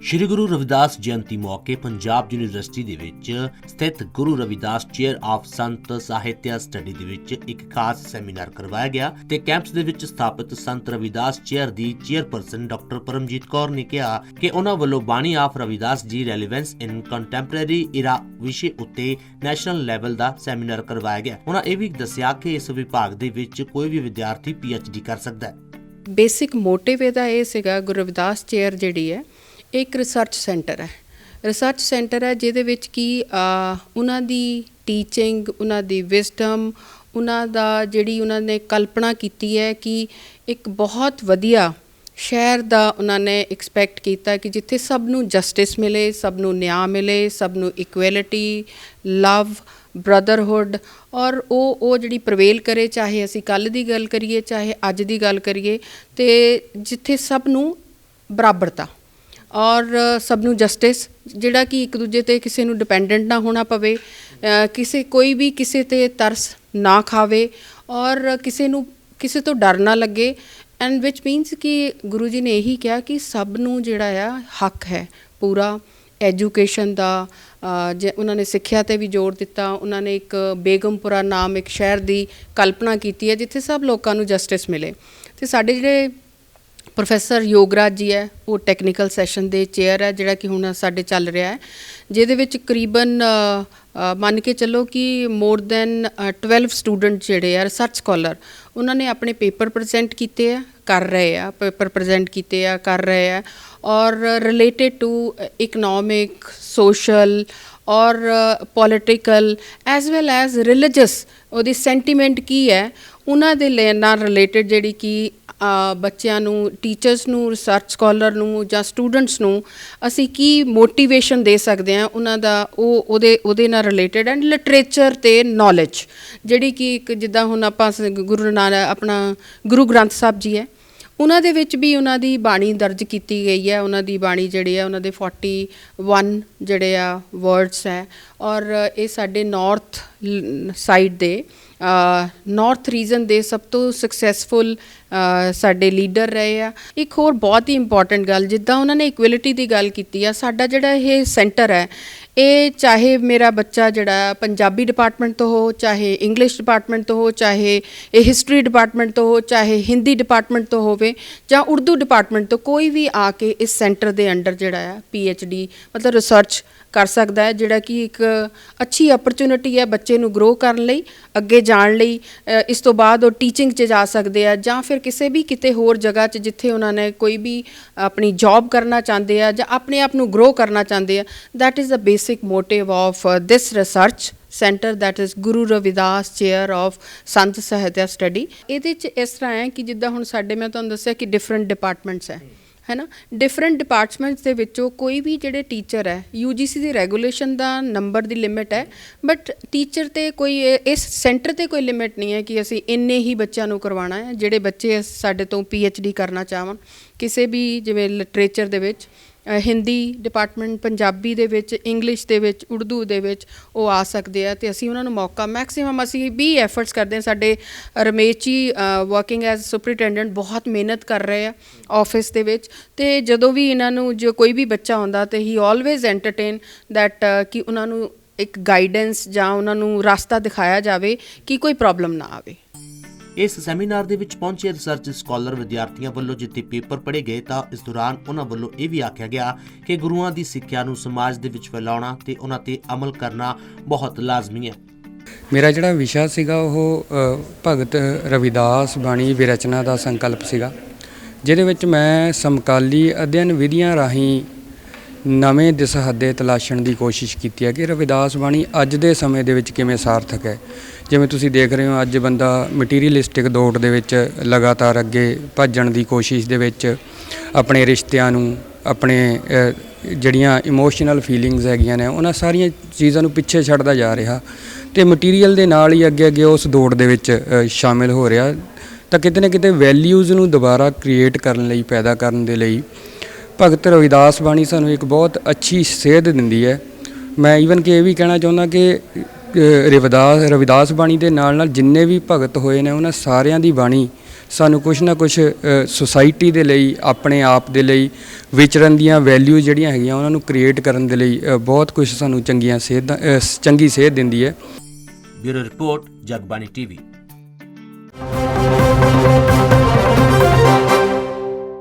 ਸ਼੍ਰੀ ਗੁਰੂ ਰਵਿਦਾਸ ਜਯੰਤੀ ਮੌਕੇ ਪੰਜਾਬ ਯੂਨੀਵਰਸਿਟੀ ਦੇ ਵਿੱਚ ਸਥਿਤ ਗੁਰੂ Ravidas chair of Sant Sahitya study ਦੇ ਵਿੱਚ ਇੱਕ ਖਾਸ ਸੈਮੀਨਾਰ ਕਰਵਾਇਆ ਗਿਆ ਤੇ ਕੈਂਪਸ ਦੇ ਵਿੱਚ ਸਥਾਪਿਤ ਸੰਤ ਰਵਿਦਾਸ ਚੇਅਰ ਦੀ ਚੇਅਰਪਰਸਨ ਡਾਕਟਰ ਪਰਮਜੀਤ ਕੌਰ ਨੇ ਕਿਹਾ ਕਿ ਉਹਨਾਂ ਵੱਲੋਂ ਬਾਣੀ of Ravidas ji relevance in contemporary era ਵਿਸ਼ੇ ਉੱਤੇ ਨੈਸ਼ਨਲ ਲੈਵਲ ਦਾ ਸੈਮੀਨਾਰ ਕਰਵਾਇਆ ਗਿਆ। ਉਹਨਾਂ ਇਹ ਵੀ ਦੱਸਿਆ ਕਿ ਇਸ ਵਿਭਾਗ ਦੇ ਵਿੱਚ ਕੋਈ ਵੀ ਵਿਦਿਆਰਥੀ ਡੀ ਕਰ ਸਕਦਾ ਹੈ। ਬੇਸਿਕ ਮੋਟਿਵ ਇਹਦਾ ਇਹ ਸੀਗਾ, ਗੁਰੂ ਰਵਿਦਾਸ ਚੇਅਰ ਜਿਹੜੀ ਹੈ ਇਹ ਇੱਕ ਰਿਸਰਚ ਸੈਂਟਰ ਹੈ। ਰਿਸਰਚ ਸੈਂਟਰ ਹੈ ਜਿਹਦੇ ਵਿੱਚ ਕੀ ਉਹਨਾਂ ਦੀ ਟੀਚਿੰਗ ਉਹਨਾਂ ਦੀ ਵਿਜ਼ਡਮ ਉਹਨਾਂ ਦਾ ਜਿਹੜੀ ਉਹਨਾਂ ਨੇ ਕਲਪਨਾ ਕੀਤੀ ਹੈ ਕਿ ਇੱਕ ਬਹੁਤ ਵਧੀਆ ਸ਼ਹਿਰ ਦਾ ਉਹਨਾਂ ਨੇ ਐਕਸਪੈਕਟ ਕੀਤਾ ਕਿ ਜਿੱਥੇ ਸਭ ਨੂੰ ਜਸਟਿਸ ਮਿਲੇ, ਸਭ ਨੂੰ ਨਿਆਂ ਮਿਲੇ, ਸਭ ਨੂੰ ਇਕੁਐਲਿਟੀ ਲਵ ਬ੍ਰਦਰਹੁੱਡ ਔਰ ਉਹ ਉਹ ਜਿਹੜੀ ਪ੍ਰਵੇਲ ਕਰੇ, ਚਾਹੇ ਅਸੀਂ ਕੱਲ ਦੀ ਗੱਲ ਕਰੀਏ, ਚਾਹੇ ਅੱਜ ਦੀ ਗੱਲ ਕਰੀਏ, ਤੇ ਜਿੱਥੇ ਸਭ ਨੂੰ ਬਰਾਬਰਤਾ ਔਰ ਸਭ ਨੂੰ ਜਸਟਿਸ ਜਿਹੜਾ ਕਿ ਇੱਕ ਦੂਜੇ ਤੇ ਕਿਸੇ ਨੂੰ ਡਿਪੈਂਡੈਂਟ ਨਾ ਹੋਣਾ ਪਵੇ ਕਿਸੇ ਕੋਈ ਵੀ ਕਿਸੇ ਤੇ ਤਰਸ ਨਾ ਖਾਵੇ ਔਰ ਕਿਸੇ ਨੂੰ ਕਿਸੇ ਤੋਂ ਡਰ ਨਾ ਲੱਗੇ ਐਂਡ ਵਿਚ ਮੀਨਸ ਕਿ ਗੁਰੂ ਜੀ ਨੇ ਇਹੀ ਕਿਹਾ ਕਿ ਸਭ ਨੂੰ ਜਿਹੜਾ ਆ ਹੱਕ ਹੈ ਪੂਰਾ ਐਜੂਕੇਸ਼ਨ ਦਾ ਅ, ਜੇ ਉਹਨਾਂ ਨੇ ਸਿੱਖਿਆ ਤੇ ਵੀ ਜ਼ੋਰ ਦਿੱਤਾ ਉਹਨਾਂ ਨੇ ਇੱਕ ਬੇਗਮਪੁਰਾ ਨਾਮ ਇੱਕ ਸ਼ਹਿਰ ਦੀ ਕਲਪਨਾ ਕੀਤੀ ਹੈ ਜਿੱਥੇ ਸਭ ਲੋਕਾਂ ਨੂੰ ਜਸਟਿਸ ਮਿਲੇ। ਤੇ ਸਾਡੇ ਜਿਹੜੇ ਪ੍ਰੋਫੈਸਰ ਯੋਗਰਾਜ ਜੀ ਹੈ, ਉਹ ਟੈਕਨੀਕਲ ਸੈਸ਼ਨ ਦੇ ਚੇਅਰ ਹੈ, ਜਿਹੜਾ ਕਿ ਹੁਣ ਸਾਡੇ ਚੱਲ ਰਿਹਾ ਹੈ, ਜਿਹਦੇ ਵਿੱਚ ਕਰੀਬਨ ਮੰਨ ਕੇ ਚੱਲੋ ਕਿ ਮੋਰ ਦੈਨ 12 ਸਟੂਡੈਂਟ ਜਿਹੜੇ ਆ ਰਿਸਰਚ ਸਕਾਲਰ ਉਹਨਾਂ ਨੇ ਆਪਣੇ ਪੇਪਰ ਪ੍ਰੈਜ਼ੈਂਟ ਕੀਤੇ ਆ, ਕਰ ਰਹੇ ਆ ਪੇਪਰ ਪ੍ਰੈਜ਼ੈਂਟ ਕੀਤੇ ਆ, ਕਰ ਰਹੇ ਆ, ਔਰ ਰਿਲੇਟਡ ਟੂ ਇਕਨੋਮਿਕ ਸੋਸ਼ਲ ਔਰ political as well as religious ਉਹਦੀ ਸੈਂਟੀਮੈਂਟ ਕੀ ਹੈ ਉਹਨਾਂ ਦੇ ਲੈ- ਨਾਲ ਰਿਲੇਟਡ ਜਿਹੜੀ ਕਿ ਬੱਚਿਆਂ ਨੂੰ ਟੀਚਰਸ ਨੂੰ ਰਿਸਰਚ ਸਕਾਲਰ ਨੂੰ ਜਾਂ ਸਟੂਡੈਂਟਸ ਨੂੰ ਅਸੀਂ ਕੀ ਮੋਟੀਵੇਸ਼ਨ ਦੇ ਸਕਦੇ ਹਾਂ ਉਹਨਾਂ ਦਾ, ਉਹ, ਉਹਦੇ ਉਹਦੇ ਨਾਲ ਰਿਲੇਟਡ ਐਂਡ ਲਿਟਰੇਚਰ ਤੇ ਨੌਲੇਜ ਜਿਹੜੀ ਕਿ ਇੱਕ ਜਿੱਦਾਂ ਹੁਣ ਆਪਾਂ ਸ- ਗੁਰੂ ਨਾਨਕ, ਆਪਣਾ ਗੁਰੂ ਗ੍ਰੰਥ ਸਾਹਿਬ ਜੀ ਹੈ, ਉਹਨਾਂ ਦੇ ਵਿੱਚ ਵੀ ਉਹਨਾਂ ਦੀ ਬਾਣੀ ਦਰਜ ਕੀਤੀ ਗਈ ਹੈ, ਉਹਨਾਂ ਦੀ ਬਾਣੀ ਜਿਹੜੀ ਹੈ ਉਹਨਾਂ ਦੇ 41 ਜਿਹੜੇ ਆ ਵਰਡਸ ਹੈ, ਔਰ ਇਹ ਸਾਡੇ ਨਾਰਥ ਸਾਈਡ ਦੇ ਨਾਰਥ ਰੀਜਨ ਦੇ ਸਭ ਤੋਂ ਸਕਸੈਸਫੁਲ ਸਾਡੇ ਲੀਡਰ ਰਹੇ ਆ। ਇੱਕ ਹੋਰ ਬਹੁਤ ਹੀ ਇੰਪੋਰਟੈਂਟ ਗੱਲ, ਜਿੱਦਾਂ ਉਹਨਾਂ ਨੇ ਇਕੁਐਲਿਟੀ ਦੀ ਗੱਲ ਕੀਤੀ ਆ, ਸਾਡਾ ਜਿਹੜਾ ਇਹ ਸੈਂਟਰ ਹੈ, ਇਹ ਚਾਹੇ ਮੇਰਾ ਬੱਚਾ ਜਿਹੜਾ ਪੰਜਾਬੀ ਡਿਪਾਰਟਮੈਂਟ ਤੋਂ ਹੋ, ਚਾਹੇ ਇੰਗਲਿਸ਼ ਡਿਪਾਰਟਮੈਂਟ ਤੋਂ ਹੋ, ਚਾਹੇ ਇਹ ਹਿਸਟਰੀ ਡਿਪਾਰਟਮੈਂਟ ਤੋਂ ਹੋ, ਚਾਹੇ ਹਿੰਦੀ ਡਿਪਾਰਟਮੈਂਟ ਤੋਂ ਹੋਵੇ, ਜਾਂ ਉਰਦੂ ਡਿਪਾਰਟਮੈਂਟ ਤੋਂ ਕੋਈ ਵੀ ਆ ਕੇ ਇਸ ਸੈਂਟਰ ਦੇ ਅੰਡਰ ਜਿਹੜਾ ਆ ਡੀ ਮਤਲਬ ਰਿਸਰਚ ਕਰ ਸਕਦਾ ਹੈ, ਜਿਹੜਾ ਕਿ ਇੱਕ ਅੱਛੀ ਅਪਰਚੂਨਿਟੀ ਹੈ ਬੱਚੇ ਨੂੰ ਗਰੋ ਕਰਨ ਲਈ, ਅੱਗੇ ਜਾਣ ਲਈ ਇਸ ਤੋਂ ਬਾਅਦ ਉਹ ਟੀਚਿੰਗ 'ਚ ਜਾ ਸਕਦੇ ਆ ਜਾਂ ਫਿਰ ਕਿਸੇ ਵੀ ਕਿਤੇ ਹੋਰ ਜਗ੍ਹਾ 'ਚ ਜਿੱਥੇ ਉਹਨਾਂ ਨੇ ਕੋਈ ਵੀ ਆਪਣੀ ਜੌਬ ਕਰਨਾ ਚਾਹੁੰਦੇ ਆ ਜਾਂ ਆਪਣੇ ਆਪ ਨੂੰ ਗਰੋ ਕਰਨਾ ਚਾਹੁੰਦੇ ਆ, that is the basic motive of this research centre center is Guru Ravidas chair of Sant Sahitya study ਇਹਦੇ 'ਚ ਇਸ ਤਰ੍ਹਾਂ ਹੈ ਕਿ ਜਿੱਦਾਂ ਹੁਣ ਸਾਡੇ, ਮੈਂ ਤੁਹਾਨੂੰ ਦੱਸਿਆ ਕਿ ਡਿਫਰੈਂਟ ਡਿਪਾਰਟਮੈਂਟਸ ਹੈ। ਹੈਨਾ? ਡਿਫਰੈਂਟ ਡਿਪਾਰਟਮੈਂਟਸ ਦੇ ਵਿੱਚੋਂ ਕੋਈ ਵੀ ਜਿਹੜੇ ਟੀਚਰ ਹੈ UGC ਦੀ ਰੈਗੂਲੇਸ਼ਨ ਦਾ ਨੰਬਰ ਦੀ ਲਿਮਿਟ ਹੈ ਬਟ ਟੀਚਰ ਤੇ ਕੋਈ ਇਸ ਸੈਂਟਰ ਤੇ ਕੋਈ ਲਿਮਿਟ ਨਹੀਂ ਹੈ ਕਿ ਅਸੀਂ ਇੰਨੇ ਹੀ ਬੱਚਿਆਂ ਨੂੰ ਕਰਵਾਉਣਾ ਹੈ, ਜਿਹੜੇ ਬੱਚੇ ਸਾਡੇ ਤੋਂ ਡੀ ਕਰਨਾ ਚਾਹਣ, ਕਿਸੇ ਵੀ ਜਿਵੇਂ ਲਿਟਰੇਚਰ ਦੇ ਵਿੱਚ। ਹਿੰਦੀ ਡਿਪਾਰਟਮੈਂਟ ਪੰਜਾਬੀ ਦੇ ਵਿੱਚ ਇੰਗਲਿਸ਼ ਦੇ ਵਿੱਚ, ਉਰਦੂ ਦੇ ਵਿੱਚ ਉਹ ਆ ਸਕਦੇ ਆ ਤੇ ਅਸੀਂ ਉਹਨਾਂ ਨੂੰ ਮੌਕਾ ਮੈਕਸਿਮਮ ਅਸੀਂ ਵੀ ਐਫਰਟਸ ਕਰਦੇ ਹਾਂ। ਸਾਡੇ Ramesh ji working as superintendent ਬਹੁਤ ਮਿਹਨਤ ਕਰ ਰਹੇ ਆ ਆਫਿਸ ਦੇ ਵਿੱਚ ਤੇ ਜਦੋਂ ਵੀ ਇਹਨਾਂ ਨੂੰ ਜੋ ਕੋਈ ਵੀ ਬੱਚਾ ਆਉਂਦਾ ਤੇ ਹੀ ਆਲਵੇਜ਼ ਐਂਟਰਟੇਨ ਦੈਟ ਕਿ ਉਹਨਾਂ ਨੂੰ ਇੱਕ ਗਾਈਡੈਂਸ ਜਾਂ ਉਹਨਾਂ ਨੂੰ ਰਸਤਾ ਦਿਖਾਇਆ ਜਾਵੇ ਕਿ ਕੋਈ ਪ੍ਰੋਬਲਮ ਨਾ ਆਵੇ। ਇਸ ਸੈਮੀਨਾਰ ਦੇ ਵਿੱਚ ਪਹੁੰਚੇ ਰਿਸਰਚ ਸਕਾਲਰ ਵਿਦਿਆਰਥੀਆਂ ਵੱਲੋਂ ਜਿੱਥੇ ਪੇਪਰ ਪੜ੍ਹੇ ਗਏ ਤਾਂ ਇਸ ਦੌਰਾਨ ਉਹਨਾਂ ਵੱਲੋਂ ਇਹ ਵੀ ਆਖਿਆ ਗਿਆ ਕਿ ਗੁਰੂਆਂ ਦੀ ਸਿੱਖਿਆ ਨੂੰ ਸਮਾਜ ਦੇ ਵਿੱਚ ਫੈਲਾਉਣਾ ਤੇ ਉਹਨਾਂ ਤੇ ਅਮਲ ਕਰਨਾ ਬਹੁਤ ਲਾਜ਼ਮੀ ਹੈ। ਮੇਰਾ ਜਿਹੜਾ ਵਿਸ਼ਾ ਸੀਗਾ ਉਹ ਭਗਤ ਰਵਿਦਾਸ ਬਾਣੀ ਵਿਰਚਨਾ ਦਾ ਸੰਕਲਪ ਸੀਗਾ, ਜਿਹਦੇ ਵਿੱਚ ਮੈਂ ਸਮਕਾਲੀ ਅਧਿਐਨ ਵਿਧੀਆਂ ਰਾਹੀਂ ਨਵੇਂ ਦਿਸਹੱਦੇ ਤਲਾਸ਼ਣ ਦੀ ਕੋਸ਼ਿਸ਼ ਕੀਤੀ ਹੈ ਕਿ ਰਵਿਦਾਸ ਬਾਣੀ ਅੱਜ ਦੇ ਸਮੇਂ ਦੇ ਵਿੱਚ ਕਿਵੇਂ ਸਾਰਥਕ ਹੈ। ਜਿਵੇਂ ਤੁਸੀਂ ਦੇਖ ਰਹੇ ਹੋ, ਅੱਜ ਬੰਦਾ ਮਟੀਰੀਅਲਿਸਟਿਕ ਦੌੜ ਦੇ ਵਿੱਚ ਲਗਾਤਾਰ ਅੱਗੇ ਭੱਜਣ ਦੀ ਕੋਸ਼ਿਸ਼ ਦੇ ਵਿੱਚ ਆਪਣੇ ਰਿਸ਼ਤਿਆਂ ਨੂੰ, ਆਪਣੇ ਜਿਹੜੀਆਂ ਇਮੋਸ਼ਨਲ ਫੀਲਿੰਗਸ ਹੈਗੀਆਂ ਨੇ, ਉਹਨਾਂ ਸਾਰੀਆਂ ਚੀਜ਼ਾਂ ਨੂੰ ਪਿੱਛੇ ਛੱਡਦਾ ਜਾ ਰਿਹਾ। ਤੇ ਮਟੀਰੀਅਲ ਦੇ ਨਾਲ ਹੀ ਅੱਗੇ ਅੱਗੇ ਉਸ ਦੌੜ ਦੇ ਵਿੱਚ ਸ਼ਾਮਿਲ ਹੋ ਰਿਹਾ। ਤਾਂ ਕਿਤੇ ਨਾ ਕਿਤੇ ਵੈਲਿਊਜ਼ ਨੂੰ ਦੁਬਾਰਾ ਕ੍ਰੀਏਟ ਕਰਨ ਲਈ, ਪੈਦਾ ਕਰਨ ਦੇ ਲਈ ਭਗਤ ਰਵਿਦਾਸ ਬਾਣੀ ਸਾਨੂੰ ਇੱਕ ਬਹੁਤ ਅੱਛੀ ਸੇਧ ਦਿੰਦੀ ਹੈ। ਮੈਂ ਈਵਨ ਕਿ ਇਹ ਵੀ ਕਹਿਣਾ ਚਾਹੁੰਦਾ ਕਿ ਰਵਿਦਾਸ ਰਵਿਦਾਸ ਬਾਣੀ ਦੇ ਨਾਲ ਨਾਲ ਜਿੰਨੇ ਵੀ ਭਗਤ ਹੋਏ ਨੇ, ਉਹਨਾਂ ਸਾਰਿਆਂ ਦੀ ਬਾਣੀ ਸਾਨੂੰ ਕੁਝ ਨਾ ਕੁਝ ਸੁਸਾਇਟੀ ਦੇ ਲਈ, ਆਪਣੇ ਆਪ ਦੇ ਲਈ, ਵਿਚਰਨ ਦੀਆਂ ਵੈਲਿਊ ਜਿਹੜੀਆਂ ਹੈਗੀਆਂ, ਉਹਨਾਂ ਨੂੰ ਕ੍ਰੀਏਟ ਕਰਨ ਦੇ ਲਈ ਬਹੁਤ ਕੁਝ ਸਾਨੂੰ ਚੰਗੀਆਂ ਸੇਧ ਚੰਗੀ ਸੇਧ ਦਿੰਦੀ ਹੈ। Bureau report, Jagbani TV.